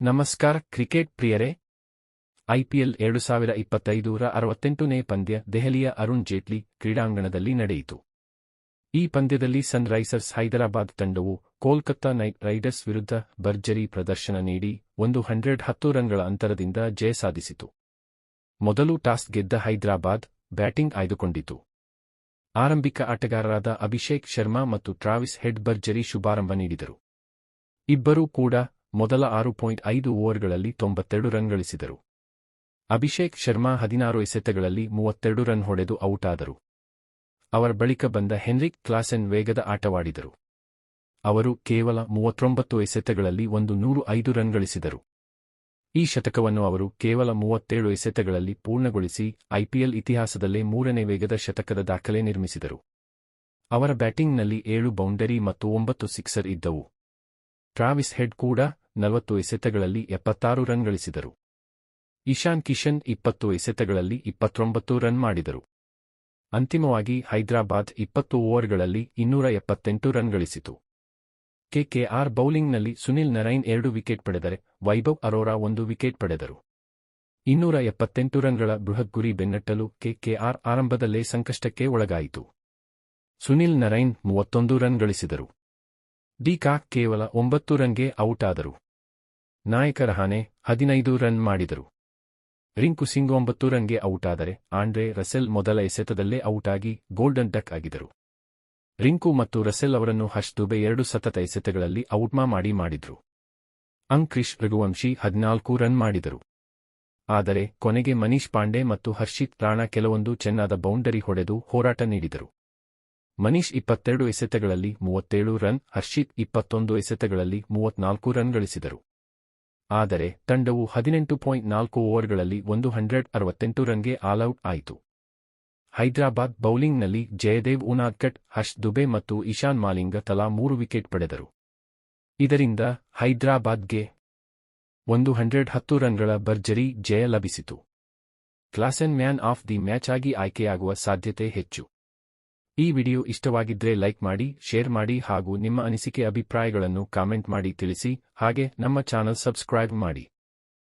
ನಮಸ್ಕಾರ ಕ್ರಿಕೆಟ್ ಪ್ರಿಯರೇ. ಐಪಿಎಲ್ ಎರಡು ಸಾವಿರ ಇಪ್ಪತ್ತೈದರ ಅರವತ್ತೆಂಟನೇ ಪಂದ್ಯ ದೆಹಲಿಯ ಅರುಣ್ ಜೇಟ್ಲಿ ಕ್ರೀಡಾಂಗಣದಲ್ಲಿ ನಡೆಯಿತು. ಈ ಪಂದ್ಯದಲ್ಲಿ ಸನ್ ರೈಸರ್ಸ್ ಹೈದರಾಬಾದ್ ತಂಡವು ಕೋಲ್ಕತ್ತಾ ನೈಟ್ ರೈಡರ್ಸ್ ವಿರುದ್ಧ ಭರ್ಜರಿ ಪ್ರದರ್ಶನ ನೀಡಿ ಒಂದು ಹಂಡ್ರೆಡ್ ಹತ್ತು ರನ್ಗಳ ಅಂತರದಿಂದ ಜಯ ಸಾಧಿಸಿತು. ಮೊದಲು ಟಾಸ್ ಗೆದ್ದ ಹೈದರಾಬಾದ್ ಬ್ಯಾಟಿಂಗ್ ಆಯ್ದುಕೊಂಡಿತು. ಆರಂಭಿಕ ಆಟಗಾರರಾದ ಅಭಿಷೇಕ್ ಶರ್ಮಾ ಮತ್ತು ಟ್ರಾವಿಸ್ ಹೆಡ್ ಭರ್ಜರಿ ಶುಭಾರಂಭ ನೀಡಿದರು. ಇಬ್ಬರೂ ಕೂಡ ಮೊದಲ ಆರು ಪಾಯಿಂಟ್ ಐದು ಓವರ್ಗಳಲ್ಲಿ ತೊಂಬತ್ತೆರಡು ರನ್ ಗಳಿಸಿದರು ಅಭಿಷೇಕ್ ಶರ್ಮಾ ಹದಿನಾರು ಎಸೆತಗಳಲ್ಲಿ ಮೂವತ್ತೆರಡು ರನ್ ಹೊಡೆದು ಔಟ್ ಆದರು ಅವರ ಬಳಿಕ ಬಂದ ಹೆನ್ರಿಕ್ ಕ್ಲಾಸೆನ್ ವೇಗದ ಆಟವಾಡಿದರು. ಅವರು ಕೇವಲ ಮೂವತ್ತೊಂಬತ್ತು ಎಸೆತಗಳಲ್ಲಿ ಒಂದು ನೂರು ಐದು ರನ್ ಗಳಿಸಿದರು ಈ ಶತಕವನ್ನು ಅವರು ಕೇವಲ ಮೂವತ್ತೇಳು ಎಸೆತಗಳಲ್ಲಿ ಪೂರ್ಣಗೊಳಿಸಿ ಐಪಿಎಲ್ ಇತಿಹಾಸದಲ್ಲೇ ಮೂರನೇ ವೇಗದ ಶತಕದ ದಾಖಲೆ ನಿರ್ಮಿಸಿದರು. ಅವರ ಬ್ಯಾಟಿಂಗ್ನಲ್ಲಿ ಏಳು ಬೌಂಡರಿ ಮತ್ತು ಒಂಬತ್ತು ಸಿಕ್ಸರ್ ಇದ್ದವು. ಟ್ರಾವಿಸ್ ಹೆಡ್ ಕೂಡ ನಲವತ್ತು ಎಸೆತಗಳಲ್ಲಿ ಎಪ್ಪತ್ತಾರು ರನ್ ಗಳಿಸಿದರು. ಇಶಾನ್ ಕಿಶನ್ ಇಪ್ಪತ್ತು ಎಸೆತಗಳಲ್ಲಿ ಇಪ್ಪತ್ತೊಂಬತ್ತು ರನ್ ಮಾಡಿದರು. ಅಂತಿಮವಾಗಿ ಹೈದರಾಬಾದ್ ಇಪ್ಪತ್ತು ಓವರ್ಗಳಲ್ಲಿ ಇನ್ನೂರ ಎಪ್ಪತ್ತೆಂಟು ರನ್ ಗಳಿಸಿತು. ಕೆಕೆಆರ್ ಬೌಲಿಂಗ್ನಲ್ಲಿ ಸುನಿಲ್ ನರೈನ್ ಎರಡು ವಿಕೆಟ್ ಪಡೆದರೆ ವೈಭವ್ ಅರೋರಾ ಒಂದು ವಿಕೆಟ್ ಪಡೆದರು. ಇನ್ನೂರ ಎಪ್ಪತ್ತೆಂಟು ರನ್ಗಳ ಬೃಹತ್ ಗುರಿ ಬೆನ್ನಟ್ಟಲು ಕೆಕೆಆರ್ ಆರಂಭದಲ್ಲೇ ಸಂಕಷ್ಟಕ್ಕೆ ಒಳಗಾಯಿತು. ಸುನಿಲ್ ನರೈನ್ ಮೂವತ್ತೊಂದು ರನ್ ಗಳಿಸಿದರು. ಡಿಕಾ ಕೇವಲ ಒಂಬತ್ತು ರನ್ಗೆ ಔಟ್ ಆದರು ನಾಯಕ ರಹಾನೆ ಹದಿನೈದು ರನ್ ಮಾಡಿದರು. ರಿಂಕು ಸಿಂಗ್ ಒಂಬತ್ತು ರನ್ಗೆ ಔಟ್ ಆದರೆ ಆಂಡ್ರೆ ರಸೆಲ್ ಮೊದಲ ಎಸೆತದಲ್ಲೇ ಔಟ್ ಆಗಿ ಗೋಲ್ಡನ್ ಡಕ್ ಆಗಿದರು ರಿಂಕು ಮತ್ತು ರಸೆಲ್ ಅವರನ್ನು ಹರ್ಷ್ ದುಬೆ ಎರಡು ಸತತ ಎಸೆತಗಳಲ್ಲಿ ಔಟ್ಮಾ ಮಾಡಿ ಮಾಡಿದ್ರು. ಅಂಕ್ರಿಶ್ ರಘುವಂಶಿ ಹದಿನಾಲ್ಕು ರನ್ ಮಾಡಿದರು. ಆದರೆ ಕೊನೆಗೆ ಮನೀಶ್ ಪಾಂಡೆ ಮತ್ತು ಹರ್ಷಿತ್ ರಾಣಾ ಕೆಲವೊಂದು ಚೆನ್ನಾದ ಬೌಂಡರಿ ಹೊಡೆದು ಹೋರಾಟ ನೀಡಿದರು. ಮನೀಶ್ ಇಪ್ಪತ್ತೆರಡು ಎಸೆತಗಳಲ್ಲಿ ಮೂವತ್ತೇಳು ರನ್, ಹರ್ಷಿತ್ ಇಪ್ಪತ್ತೊಂದು ಎಸೆತಗಳಲ್ಲಿ ಮೂವತ್ನಾಲ್ಕು ರನ್ ಗಳಿಸಿದರು. ಆದರೆ, ತಂಡವು ಹದಿನೆಂಟು ಪಾಯಿಂಟ್ ನಾಲ್ಕು ಓವರ್ಗಳಲ್ಲಿ ಒಂದು ಹಂಡ್ರೆಡ್ ಅರವತ್ತೆಂಟು ರನ್ಗೆ ಆಲ್ಔಟ್ ಆಯಿತು. ಹೈದರಾಬಾದ್ ಬೌಲಿಂಗ್ನಲ್ಲಿ ಜಯದೇವ್ ಉನಾದ್ಕಟ್ ಹರ್ಷ್ ದುಬೆ ಮತ್ತು ಇಶಾನ್ ಮಾಲಿಂಗ ತಲಾ ಮೂರು ವಿಕೆಟ್ ಪಡೆದರು. ಇದರಿಂದ ಹೈದರಾಬಾದ್ಗೆ ಒಂದು ಹಂಡ್ರೆಡ್ ಹತ್ತು ರನ್ಗಳ ಭರ್ಜರಿ ಜಯ ಲಭಿಸಿತು. Klaasen man of the match ಆಗಿ ಆಯ್ಕೆಯಾಗುವ ಸಾಧ್ಯತೆ ಹೆಚ್ಚು. ಈ ವಿಡಿಯೋ ಇಷ್ಟವಾಗಿದ್ರೆ ಲೈಕ್ ಮಾಡಿ, ಶೇರ್ ಮಾಡಿ ಹಾಗೂ ನಿಮ್ಮ ಅನಿಸಿಕೆ ಅಭಿಪ್ರಾಯಗಳನ್ನು ಕಾಮೆಂಟ್ ಮಾಡಿ ತಿಳಿಸಿ, ಹಾಗೆ ನಮ್ಮ ಚಾನಲ್ ಸಬ್ಸ್ಕ್ರೈಬ್ ಮಾಡಿ.